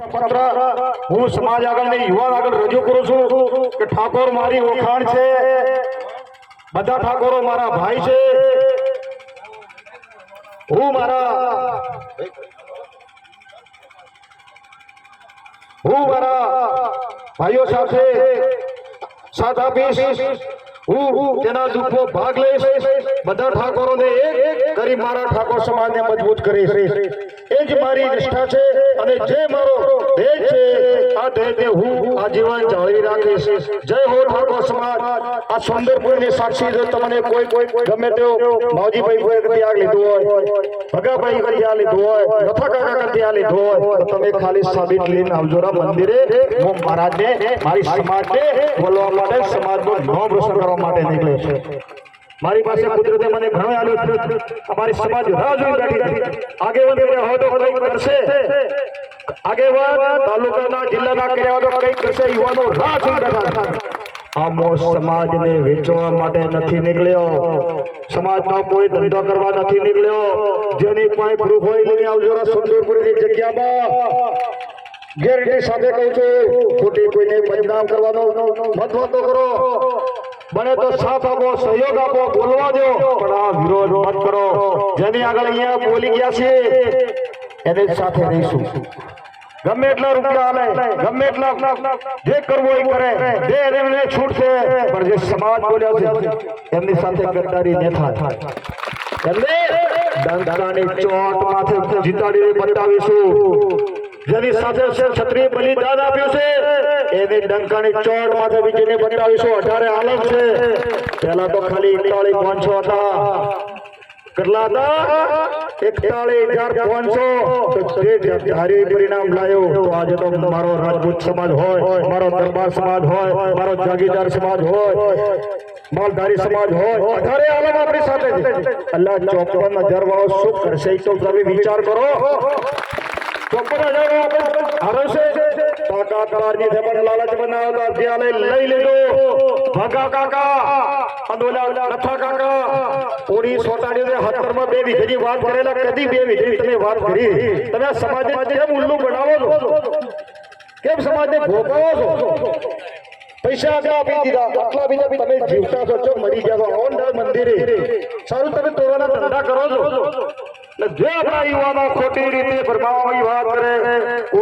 હું સમાજ આગળ ને યુવાન આગળ રજૂ કરું છું કે ઠાકોર મારી ઓળખાણ છે. બધા ઠાકોરો મારા ભાઈ છે. હું મારા હું મારા ભાઈઓ સાથે સાથ આપીશ. હું તેના દુઃખો ભાગ લઈશ. બધા ઠાકોરોને એક કરી મારા ઠાકોર સમાજને મજબૂત કરીશ. એ જ મારી નિષ્ઠા છે. અને જે મારો ધ્યેય છે, આ ધ્યેયને હું આજીવન જાળવી રાખીશ. જય હો ઠાકોર સમાજ આ સુંદરપુરની સાક્ષી જો તમને કોઈ કોઈ ગમે તેવો માવજીભાઈ કોઈ કરી લીધું હોય, ભગાભાઈ કરી આ લીધું હોય નથા કાકા કરી આ લીધું હોય તમે ખાલી સાબિત લઈને આવજો રા મંદિરે. હું મહારાજને, મારી સમાજને બોલવા માટે, સમાજનું નામ રોશન કરવા માટે નીકળ્યો છે. મારી પાસે કુદરતે મને ઘણો આલ્યો છે. અમારી સમાજ રાહ જોઈ બેઠી આગેવાન કર્યા હોય તો કરશે. આગેવાન તાલુકાના જિલ્લાના કર્યા હોય તો કંઈક કરશે યુવાનો રાહ જોઈ છે. આમો સમાજને વેચવા માટે નથી નીકળ્યો. સમાજનો કોઈ ધંધો કરવા નથી નીકળ્યો. જેની પાસે પ્રૂફ હોય લઈને આવજો સુંદરપુરની જગ્યામાં. ગેરંટી સાથે કહું છું, ખોટી કોઈને બદનામ કરવાનો મત તો કરો. બને તો સાથ આપો, સહયોગ આપો, બોલવા દો, પણ આ વિરોધ મત કરો. જેની આગળ અહીંયા બોલી ગયા છે એને સાથે રહીશું. ગમે એટલા રૂપિયા આલે, ગમે એટલા જે કરવું એ કરે. જે એમને છૂટ છે પણ જે સમાજ બોલ્યા છે, એમની સાથે ગદ્દારી ન થાય. એમને દંડાની ચોટ માથે જીતાડીને બતાવીશું. જેની સાથે ક્ષત્રિય બલિદાન આપ્યું છે, એની ડંકાની ચોટ માથે વિજયને બતાવીશું. અઢારે આલમ છે. પહેલા તો ખાલી એકતાળી પાંચસો હતા. કેટલા હતા? એકતાળી હજાર પાંચસો. તો ધારી પરિણામ તો આજે તો મારો રાજપૂત સમાજ હોય, મારો દરબાર હોય, મારો જાગીરદાર સમાજ હોય, માલધારી સમાજ હોય અલ્લાહ ચોપન હજાર વાળો શું કરશે તો વિચાર કરો. ચોપન હજાર લાલચ બનાવતા અધ્યાલય લઈ લીધો. ભાગા છો? પૈસા મરી ગયા છો મંદિરે. સારું, તમે તોડવાના કરો છો. એટલે જે ખોટી રીતે કોઈ